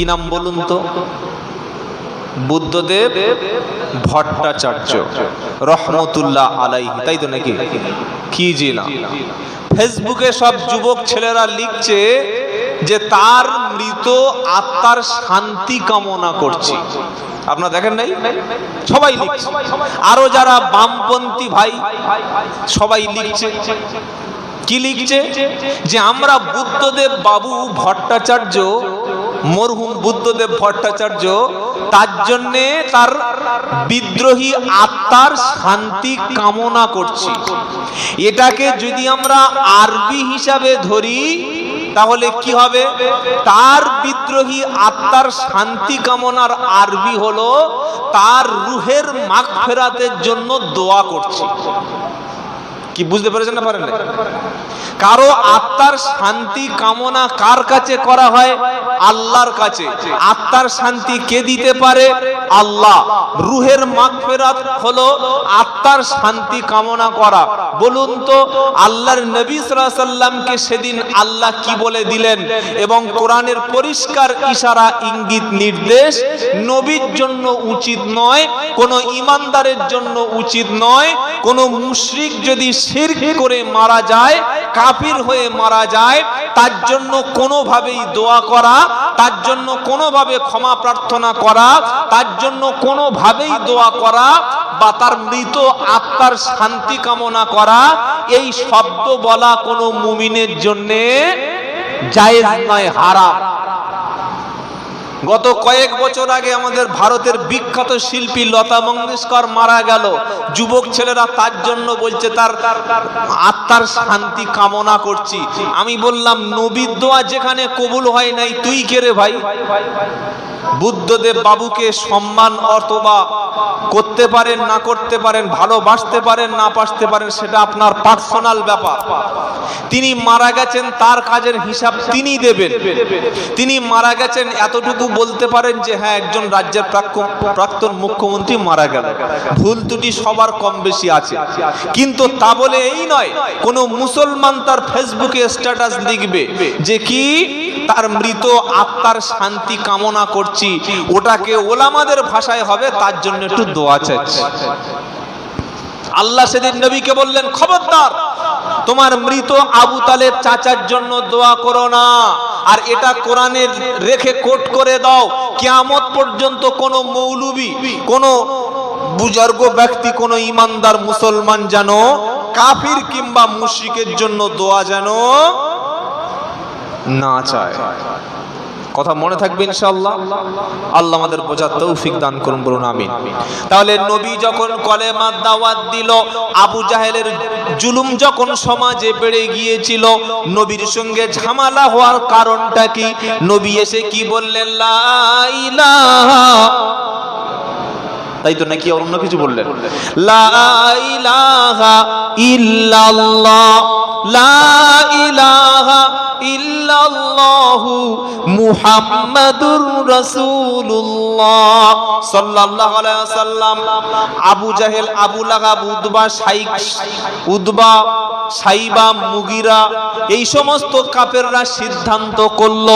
কি নাম বলুন তো? বুদ্ধদেব ভট্টাচার্য, রহমতুল্লাহ আলাইহি, তাই তো নাকি? কি জি না? ফেসবুকে সব যুবক ছেলেরা লিখছে যে তার মৃত আত্মার শান্তি কামনা করছি। আপনারা দেখেন নাই? সবাই লিখছে। আরও যারা বামপন্থী ভাই, সবাই লিখছে। কি লিখছে? যে আমরা বুদ্ধদেব বাবু ভট্টাচার্য মরহুম বুদ্ধদেব ভট্টাচার্য, তার জন্যে তার বিদ্রোহী আত্মার শান্তি কামনা করছি। এটাকে যদি আমরা আরবি হিসাবে ধরি, তাহলে কি হবে? তার বিদ্রোহী আত্মার শান্তি কামনার আরবি হলো, তার রুহের মাগ ফেরাতের জন্য দোয়া করছি। কি বুঝতে পেরেছেন না পারেন কারও আত্মার শান্তি কামনা কার কাছে করা হয়? আল্লাহর কাছে। আত্মার শান্তি কে দিতে পারে? আল্লাহ। রুহের মাগফিরাত হলো আত্মার শান্তি কামনা করা। বলুন তো, আল্লাহর নবী সাল্লাল্লাহু আলাইহি সাল্লামকে সেদিন আল্লাহ কি বলে দিলেন? এবং কোরআনের পরিষ্কার ইশারা, ইঙ্গিত, নির্দেশ নবীর জন্য উচিত নয়, কোন ইমানদারের জন্য উচিত নয়, কোন মুশরিক যদি শিরক করে মারা যায়, কাফির হয়ে মারা যায়, তার জন্য কোনোভাবেই দোয়া করা, তার জন্য কোনোভাবে ক্ষমা প্রার্থনা করা, তার জন্য কোনোভাবেই দোয়া করা বা তার মৃত আত্মার শান্তি কামনা করা, এই শব্দ বলা কোনো মুমিনের জন্যে জায়েজ নয়, হারাম। গত কয়েক বছর আগে আমাদের ভারতের বিখ্যাত শিল্পী লতা মঙ্গেশকর মারা গেল। যুবক ছেলেরা তার জন্য বলছে, তার আত্মার শান্তি কামনা করছি। আমি বললাম, নবীর দোয়া যেখানে কবুল হয় নাই, তুই কে রে ভাই? বুদ্ধদেব বাবুকে সম্মান অথবা করতে পারেন, না করতে পারেন, ভালোবাসতে পারেন, না বাসতে পারেন, সেটা আপনার পার্সোনাল ব্যাপার। তিনি মারা গেছেন, তার কাজের হিসাব তিনি দেবেন। তিনি মারা গেছেন, এতটুকু বলতে পারেন যে হ্যাঁ একজন রাজ্যের প্রাক্তন মুখ্যমন্ত্রী মারা গেল। ভুল ত্রুটি সবার কম বেশি আছে। কিন্তু তা বলে এই নয়, কোন মুসলমান তার ফেসবুকে স্ট্যাটাস লিখবে যে কি? তার মৃত আত্মার শান্তি কামনা করছি। ওটাকে ওলামাদের ভাষায় হবে, তার জন্য একটু দোয়া চাচ্ছি আল্লাহ সেদিন নবীকে বললেন, খবরদার, তোমার মৃত আবু তালেব চাচার জন্য দোয়া করো না। আর এটা কোরআনে রেখে কোট করে দাও। কিয়ামত পর্যন্ত কোন মৌলবি, কোন বুজর্গ ব্যক্তি, কোন ইমানদার মুসলমান যেন কাফির কিংবা মুশরিকের জন্য দোয়া যেন না চায়। কথা মনে থাকবে ইনশাআল্লাহ। আল্লাহ আমাদের বোঝার তৌফিক দান করুন বলুন, আমিন। তাহলে নবী যখন কলেমার দাওয়াত দিল, আবু জাহেলের জুলুম যখন সমাজে বেড়ে গিয়েছিল, নবীর সঙ্গে ঝামেলা হওয়ার কারণটা কি? নবী এসে কি বললেন? লা ইলাহা তাই তো নাকি অন্য কিছু বললেন? লা ইলাহা ইল্লাল্লাহ, লা ইলাহা ইল্লাল্লাহু। মুহাম্মাদুর রাসূলুল্লাহ। সাল্লাল্লাহু আলাইহি আবু জাহেল, আবু লাহাব উদবা উদবা সাইবা মুগিরা, এই সমস্ত কাফেররা সিদ্ধান্ত করল,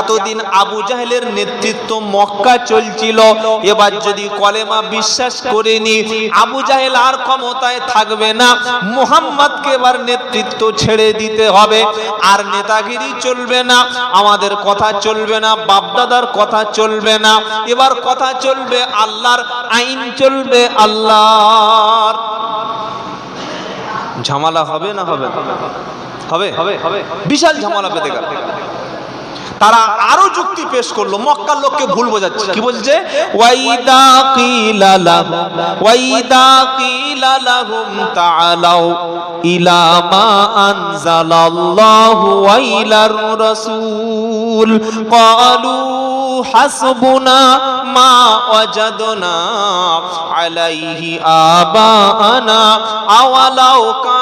এতদিন আবু জাহেলের নেতৃত্ব মক্কা চলছিল, এবার যদি কলেমা বিশ্বাস করেনি আবু জাহেল আর ক্ষমতায় থাকবে না, মুহাম্মদকে এবার নেতৃত্ব ছেড়ে দিতে হবে, আর নেতাগিরি চলবে না আমাদের কথা চলবে না, বাপদাদার কথা চলবে না, এবার কথা চলবে আল্লাহর আইন চলবে আল্লাহর। ঝামেলা হবে না হবে? হবে? হবে বিশাল ঝামেলা পেতে গেল। তারা আরও যুক্তি পেশ করল, মক্কার লোককে ভুল বোঝাচ্ছে। কি বলছে? ওয়াইদা কিলা লাহুম, ওয়াইদা কিলা লাহুম তাআলাউ ইলা মা আনজালাল্লাহু ওয়া ইলার রাসূল। ক্বালু হাসবুনা মা ওয়াজাদনা আলাইহি আবানা আওয়ালাউ কান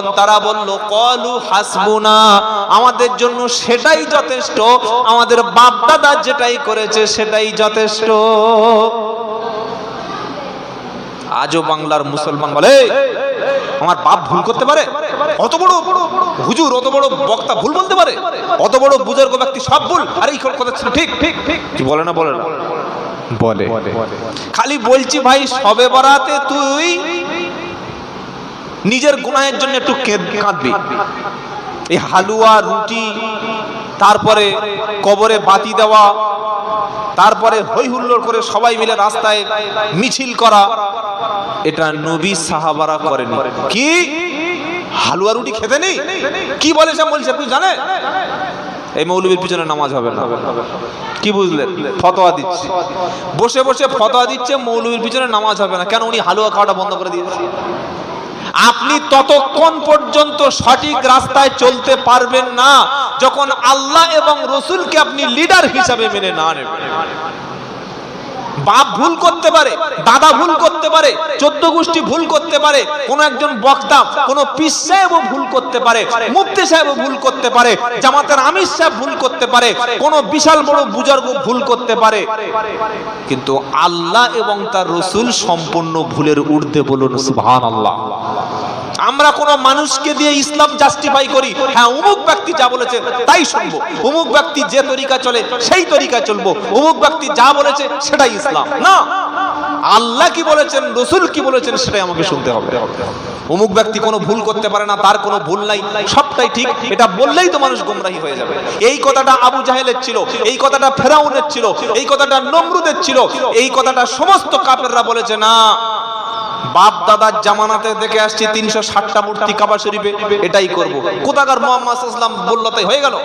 তারা বলল কলু হাসবুনা আমাদের জন্য সেটাই যথেষ্ট আমাদের বাপ দাদা যেটাই করেছে সেটাই যথেষ্ট। আজও বাংলার মুসলমান বলে আমার বাপ ভুল করতে পারে? অত বড় হুজুর অত বড় বক্তা ভুল বলতে পারে? অত বড় বুজুর্গ ব্যক্তি সব ভুল? আর এই কথা ছিল ঠিক ঠিক ঠিক। কি বলে না বলে না? বলে। খালি বলছি ভাই সবে বরাতে তুই নিজের গুনাহের জন্য একটু কেঁদ- কাঁদবি। এই হালুয়া, রুটি, তারপরে কবরে বাতি দেওয়া, তারপরে হই হুল্লোড় করে সবাই মিলে রাস্তায় মিছিল করা, এটা নবী সাহাবারা করেনি। কি? হালুয়া, রুটি খেতে নেই? কি বলে সে বলছে তুই জানে? এই মৌলবীর পিছনে নামাজ হবে না। কি বুঝলেন? ফতোয়া দিচ্ছে। বসে বসে ফতোয়া দিচ্ছে, মৌলবীর পিছনে নামাজ হবে না। কেন? উনি হালুয়া খাওয়াটা বন্ধ করে দিয়েছে। আপনি ততক্ষণ পর্যন্ত সঠিক রাস্তায় চলতে পারবেন না, যখন আল্লাহ এবং রসুলকে আপনি লিডার হিসাবে মেনে না নেবেন। বাপ ভুল করতে পারে, দাদা ভুল করতে পারে, চোদ্দ গোষ্ঠী ভুল করতে পারে, কোন একজন বক্তা, কোন পীর সাহেবও ভুল করতে পারে, মুফতি সাহেবও ভুল করতে পারে, জামাতের আমির সাহেব ভুল করতে পারে, কোন বিশাল বড় বুজুর্গ ভুল করতে পারে। কিন্তু আল্লাহ এবং তার রসুল সম্পূর্ণ ভুলের ঊর্ধ্বে বলুন, সুবহানাল্লাহ। আমরা কোন মানুষকে দিয়ে ইসলাম জাস্টিফাই করি। হ্যাঁ অমুক ব্যক্তি যা বলেছে তাই শুনব। অমুক ব্যক্তি যে তরিকা চলে সেই তরিকা চলবো। অমুক ব্যক্তি যা বলেছে সেটাই ইসলাম। না! আল্লাহ কি বলেছেন, রসুল কি বলেছেন সেটাই আমাকে শুনতে হবে। অমুক ব্যক্তি কোনো ভুল করতে পারে না, তার কোনো ভুল নাই, সবটাই ঠিক। এটা বললেই তো মানুষ গোমরাহি হয়ে যাবে। এই কথাটা আবু জাহেলের ছিল, এই কথাটা ফেরাউনের ছিল, এই কথাটা নমরুদের ছিল, এই কথাটা সমস্ত কাপেররা বলেছে না। বাপ দাদার জামানাতে দেখে আসছি তিনশো ষাটটা মূর্তি কাবা শরীফে এটাই করব। কোথাকার মোহাম্মদ ইসলাম বলল, তাই হয়ে গেল?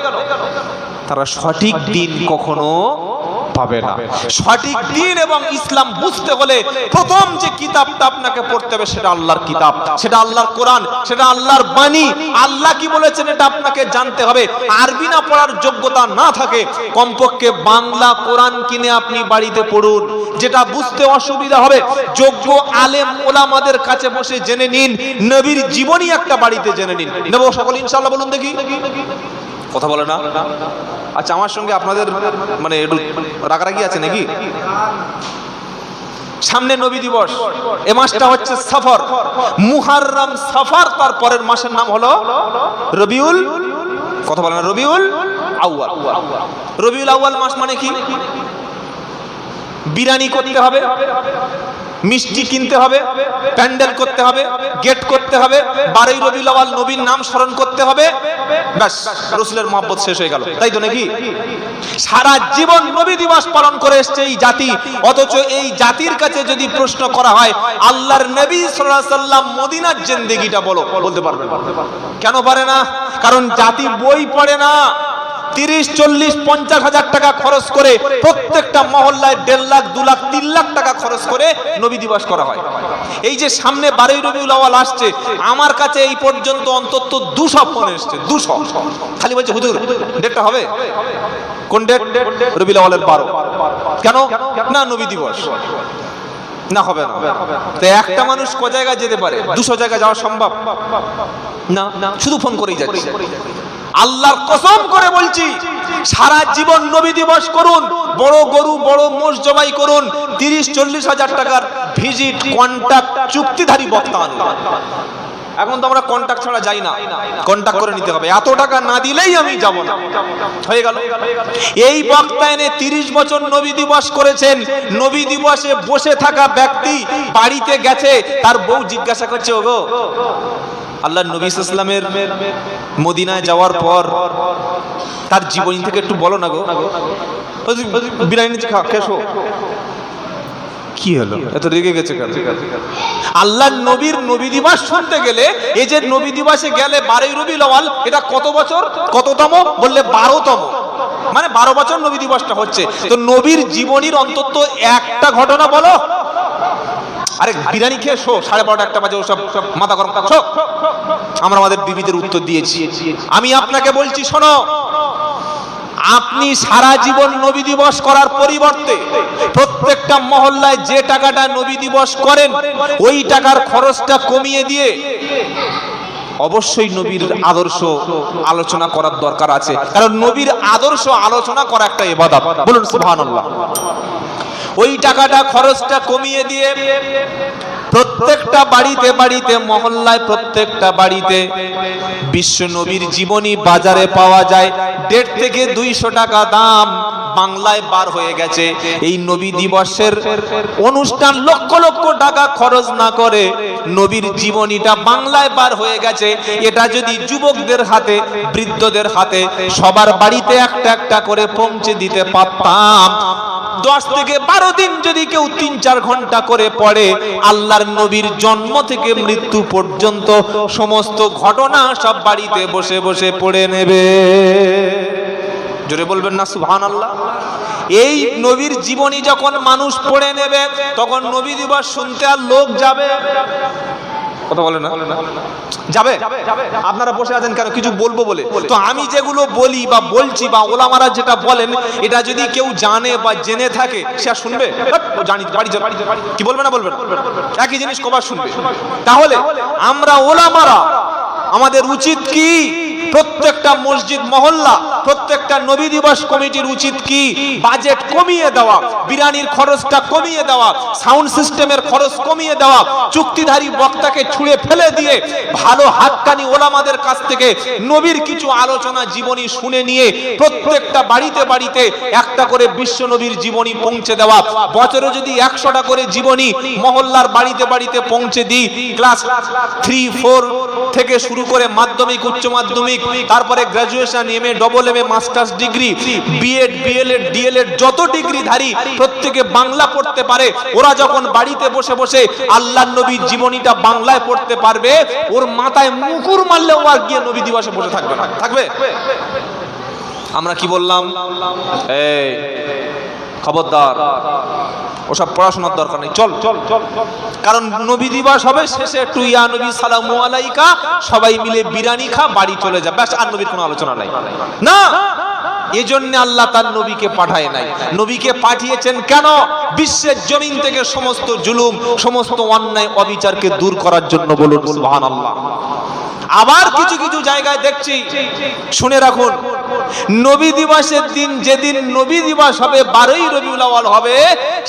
তারা সঠিক দিন কখনো পাবে না। সঠিক দিন এবং ইসলাম বুঝতে হলে প্রথম যে কিতাবটা আপনাকে পড়তে হবে সেটা আল্লাহর কিতাব। সেটা আল্লাহর কোরআন, সেটা আল্লাহর বাণী। আল্লাহ কি বলেছেন এটা আপনাকে জানতে হবে। আরবি না পড়ার যোগ্যতা না থাকে, কমপক্ষে বাংলা কোরআন কিনে আপনি বাড়িতে পড়ুন। যেটা বুঝতে অসুবিধা হবে, যোগ্য আলেম ওলামাদের কাছে বসে জেনে নিন, নবীর জীবনী একটা বাড়িতে জেনে নিন। নেব সকল ইনশাল্লাহ বলুন দেখি। কথা বলে না? আচ্ছা আমার সঙ্গে আপনাদের মানে একটু রাগারাগি আছে নাকি? সামনে নবী দিবস, এ মাসটা হচ্ছে সফর। মুহাররম সফর, তার পরের মাসের নাম হলো রবিউল কথা বলে না, রবিউল আউয়াল। রবিউল আউয়াল মাস মানে কি? বিরিয়ানি করতে হবে, মিষ্টি কিনতে হবে, প্যান্ডেল করতে হবে, গেট করতে হবে, বারোই রবিউল আউয়াল নবীর নাম স্মরণ করতে হবে, ব্যাস, রসুলের মহব্বত শেষ হয়ে গেল। তাই তো নাকি? সারা জীবন নবী দিবস পালন করে এসছে এই জাতি, অথচ এই জাতির কাছে যদি প্রশ্ন করা হয়, আল্লাহর নবী সাল্লাম মদিনার জিন্দেগিটা বলো, বলতে পারবে কেন পারে না? কারণ জাতি বই পড়ে না। তিরিশ, চল্লিশ, পঞ্চাশ হাজার টাকা খরচ করে প্রত্যেকটা মহল্লায় দেড় লাখ, দু লাখ, তিন লাখ টাকা খরচ করে নবী দিবস করা হয়। এই যে সামনে বারোই রবিউল আওয়াল আসছে, আমার কাছে এই পর্যন্ত অন্তত দুশো ফোন এসছে, দুশো। খালি বলছে, হুজুর, ডেটটা হবে? কোন ডেট? রবিউল আওয়ালের বারো। কেন? না, নবী দিবস। না, হবে না। তো একটা মানুষ ক জায়গায় যেতে পারে? দুশো জায়গায় যাওয়া সম্ভব? না, শুধু ফোন করেই যাচ্ছে। আল্লাহর কসম করে বলছি, সারা জীবন নবী দিবস করুন, বড় গরু, বড় মোষ জবাই করুন, তিরিশ, চল্লিশ হাজার টাকার ভিজিট কন্ট্যাক্ট চুক্তিধারী বক্তা আনুন এখন তো আমরা কন্ট্যাক্ট ছাড়া যাই না কন্ট্যাক্ট করে নিতে হবে। এত টাকা না দিলেই আমি যাব না। হয়ে গেল। এই বক্তা এনে তিরিশ বছর নবী দিবস করেছেন। নবী দিবসে বসে থাকা ব্যক্তি বাড়িতে গেছে, তার বউ জিজ্ঞাসা করছে, ওগো আল্লাহ নবী ইসলামের মদিনায় যাওয়ার পর তার জীবনী থেকে একটু বলো না গো। বিরিয়ানি খেসো কি হলো? এত রেগে গেছে আল্লাহ নবীর নবী দিবস শুনতে গেলে, এই যে নবী দিবসে গেলে বারোই রবি লওয়াল এটা কত বছর? কততম? বললে বারোতম। মানে বারো বছর নবী দিবসটা হচ্ছে। তো নবীর জীবনীর অন্তত একটা ঘটনা বলো। আরে বিরিয়ানি খেয়ে শো, সাড়ে বারোটা, একটা বাজে, ওসব, সব মাথা গরম শো। আমরা আমাদের বিবিদের উত্তর দিয়েছি। আমি আপনাকে বলছি, শোনো, আপনি সারা জীবন নবী দিবস করার পরিবর্তে প্রত্যেকটা মহল্লায় যে টাকাটা নবী দিবস করেন, ওই টাকার খরচটা কমিয়ে দিয়ে অবশ্যই নবীর আদর্শ আলোচনা করার দরকার আছে। কারণ নবীর আদর্শ আলোচনা করা একটা ইবাদত। বলুন, সুবহানাল্লাহ। ওই টাকাটা, খরচটা কমিয়ে দিয়ে প্রত্যেকটা বাড়িতে বাড়িতে, মহল্লায় প্রত্যেকটা বাড়িতে বিশ্ব নবীর জীবনী বাজারে পাওয়া যায়। দেড় থেকে দুইশো টাকা দাম বাংলায় বার হয়ে গেছে। এই নবী দিবসের অনুষ্ঠান লক্ষ লক্ষ টাকা খরচ না করে নবীর জীবনীটা বাংলায় বার হয়ে গেছে। এটা যদি যুবকদের হাতে, বৃদ্ধদের হাতে সবার বাড়িতে একটা একটা করে পৌঁছে দিতে পারতাম। দশ থেকে বারো দিন যদি কেউ তিন চার ঘণ্টা করে পড়ে, আল্লাহর নবীর জন্ম থেকে মৃত্যু পর্যন্ত সমস্ত ঘটনা সব বাড়িতে বসে বসে পড়ে নেবে। জোরে বলবেন না সুহান আল্লাহ এই নবীর জীবনী যখন মানুষ পড়ে নেবে, তখন নবী দিবস শুনতে আর লোক যাবে। কথা বলে না? যাবে? আপনারা বসে আছেন কেন? কিছু বলব বলে। তো আমি যেগুলো বলি বা বলছি বা ওলামারা যেটা বলেন, এটা যদি কেউ জানে বা জেনে থাকে, সে আর শুনবে? জানি, বাড়ি। কি বলবে না বলবে একই জিনিস কবার শুনবে। তাহলে আমরা ওলামারা, আমাদের উচিত কি? প্রত্যেকটা মসজিদ মহল্লা, প্রত্যেকটা নবী দিবস কমিটির উচিত কি? বাজেট কমিয়ে দেওয়া, বিরিয়ানির খরচটা কমিয়ে দেওয়া, সাউন্ড সিস্টেমের খরচ কমিয়ে দেওয়া, চুক্তিধারী বক্তাকে ছুঁড়ে ফেলে দিয়ে ভালো হাক্কানি ওলামাদের কাছ থেকে নবীর কিছু আলোচনা জীবনী শুনে নিয়ে প্রত্যেকটা বাড়িতে বাড়িতে একটা করে বিশ্ব নবীর জীবনী পৌঁছে দেওয়া, বছরে যদি একশোটা করে জীবনী মহল্লার বাড়িতে বাড়িতে পৌঁছে দিই, ক্লাস থ্রি, ফোর থেকে শুরু করে মাধ্যমিক, উচ্চ মাধ্যমিক তারপরে graduation M A double M A masters degree BEd BElEd DElEd যত ডিগ্রিধারী প্রত্যেকে বাংলা পড়তে পারে। ওরা যখন বাড়িতে বসে বসে আল্লাহ নবীর জীবনীটা বাংলায় পড়তে পারবে, ওর মাথায় মুকুর মারলেও আর গিয়ে নবী দিবসে বসে থাকবে না। থাকবে? আমরা কি বললাম? এই, খবরদার ওসব পড়াশোনার দরকার নেই। চল। চল চল কারণ নবী দিবস হবে, শেষে একটু ইয়া নবী, সালামু আলাইকা, সবাই মিলে বিরানি খা, বাড়ি চলে যা। ব্যাস, আর নবীর কোনো আলোচনা নাই। না! এজন্য আল্লাহ তার নবীকে পাঠায় নাই। নবীকে পাঠিয়েছেন কেন? বিশ্বের জমিন থেকে সমস্ত জুলুম, সমস্ত অন্যায়, অবিচারকে দূর করার জন্য বলুন, সুবহানাল্লাহ। আবার কিছু কিছু জায়গায় দেখছি। শুনে রাখুন, নবী দিবসের দিন যেদিন নবী দিবস হবে, বারোই রবিউল হবে,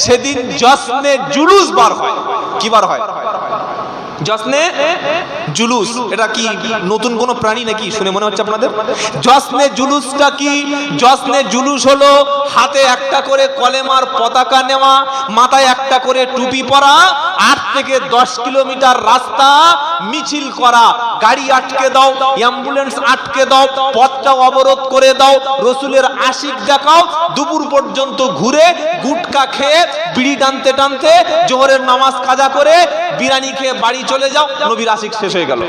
সেদিন জশ্নে জুলুস বার হয়। কি বার হয়? জশ্নে জুলুস, এটা কি নতুন কোন প্রাণী নাকি? শুনে মনে হচ্ছে আপনাদের। জশ্নে জুলুসটা কি? জশ্নে জুলুস হলো হাতে একটা করে কলেমার পতাকা নেওয়া, মাথায় একটা করে টুপি পরা আট থেকে দশ কিলোমিটার রাস্তা, মিছিল করা, গাড়ি আটকে দাও অ্যাম্বুলেন্স আটকে দাও পথটা অবরোধ করে দাও, রসুলের আশিক দেখাও, দুপুর পর্যন্ত ঘুরে গুটকা খেয়ে, বিড়ি টানতে টানতে জোহরের নামাজ কাজা করে, বিরিয়ানি খেয়ে বাড়ি চলে যাও, নবীর আশিক শেষ হয়ে গেল।